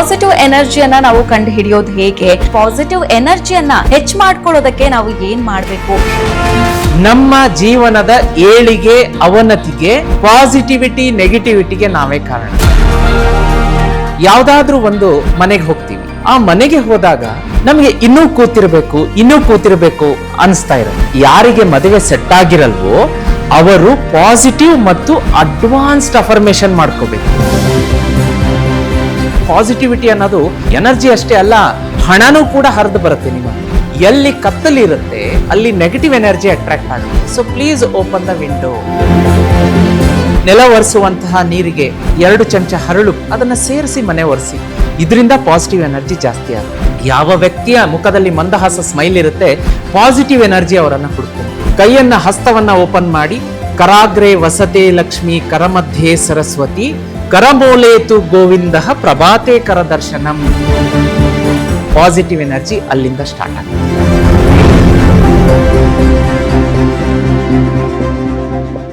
Positive ಎನರ್ಜಿಯನ್ನ ನಾವು ಕಂಡು ಹಿಡಿಯೋದು ಹೇಗೆ? ಪಾಸಿಟಿವ್ ಎನರ್ಜಿಯನ್ನ ಹೆಚ್ಚು ಮಾಡ್ಕೊಳ್ಳೋದಕ್ಕೆ ನಾವು ಏನ್ ಮಾಡಬೇಕು? ನಮ್ಮ ಜೀವನದ ಏಳಿಗೆ, ಅವನತಿಗೆ ಪಾಸಿಟಿವಿಟಿ ನೆಗೆಟಿವಿಟಿಗೆ ನಾವೇ ಕಾರಣ. ಯಾವ್ದಾದ್ರೂ ಒಂದು ಮನೆಗೆ ಹೋಗ್ತೀವಿ. ಆ ಮನೆಗೆ ಹೋದಾಗ ನಮಗೆ ಇನ್ನೂ ಕೂತಿರ್ಬೇಕು ಇನ್ನೂ ಕೂತಿರ್ಬೇಕು ಅನಿಸ್ತಾ ಇರೋದು ಯಾರಿಗೆ ಮದುವೆ ಸೆಟ್ ಆಗಿರಲ್ವೋ, ಅವರು ಪಾಸಿಟಿವ್ ಮತ್ತು ಅಡ್ವಾನ್ಸ್ಡ್ ಅಫರ್ಮೇಶನ್ ಮಾಡ್ಕೋಬೇಕು. ಪಾಸಿಟಿವಿಟಿ ಅನ್ನೋದು ಎನರ್ಜಿ ಅಷ್ಟೇ ಅಲ್ಲ, ಹಣನೂ ಕೂಡ ಹರಿದು ಬರುತ್ತೆ ನಿಮಗೆ. ಎಲ್ಲಿ ಕತ್ತಲಿರುತ್ತೆ ಅಲ್ಲಿ ನೆಗೆಟಿವ್ ಎನರ್ಜಿ ಅಟ್ರಾಕ್ಟ್ ಆಗುತ್ತೆ. So please open the window ನೆಲ ಒರೆಸುವಂತಹ ನೀರಿಗೆ ಎರಡು ಚಮಚ ಹರಳು, ಅದನ್ನು ಸೇರಿಸಿ ಮನೆ ಒರೆಸಿ. ಇದರಿಂದ ಪಾಸಿಟಿವ್ ಎನರ್ಜಿ ಜಾಸ್ತಿ ಆಗುತ್ತೆ. ಯಾವ ವ್ಯಕ್ತಿಯ ಮುಖದಲ್ಲಿ ಮಂದಹಾಸ ಸ್ಮೈಲ್ ಇರುತ್ತೆ ಪಾಸಿಟಿವ್ ಎನರ್ಜಿ ಅವರನ್ನು ಹುಡುಕು. ಕೈಯನ್ನ ಹಸ್ತವನ್ನ ಓಪನ್ ಮಾಡಿ, ಕರಾಗ್ರೆ ವಸತೆ ಲಕ್ಷ್ಮಿ ಕರಮಧ್ಯೆ ಸರಸ್ವತಿ ಕರಮೂಲೇತು ಗೋವಿಂದ ಪ್ರಭಾತೆ ಕರ ದರ್ಶನಂ ಪಾಸಿಟಿವ್ ಎನರ್ಜಿ ಅಲ್ಲಿಂದ ಸ್ಟಾರ್ಟ್ ಆಗುತ್ತೆ.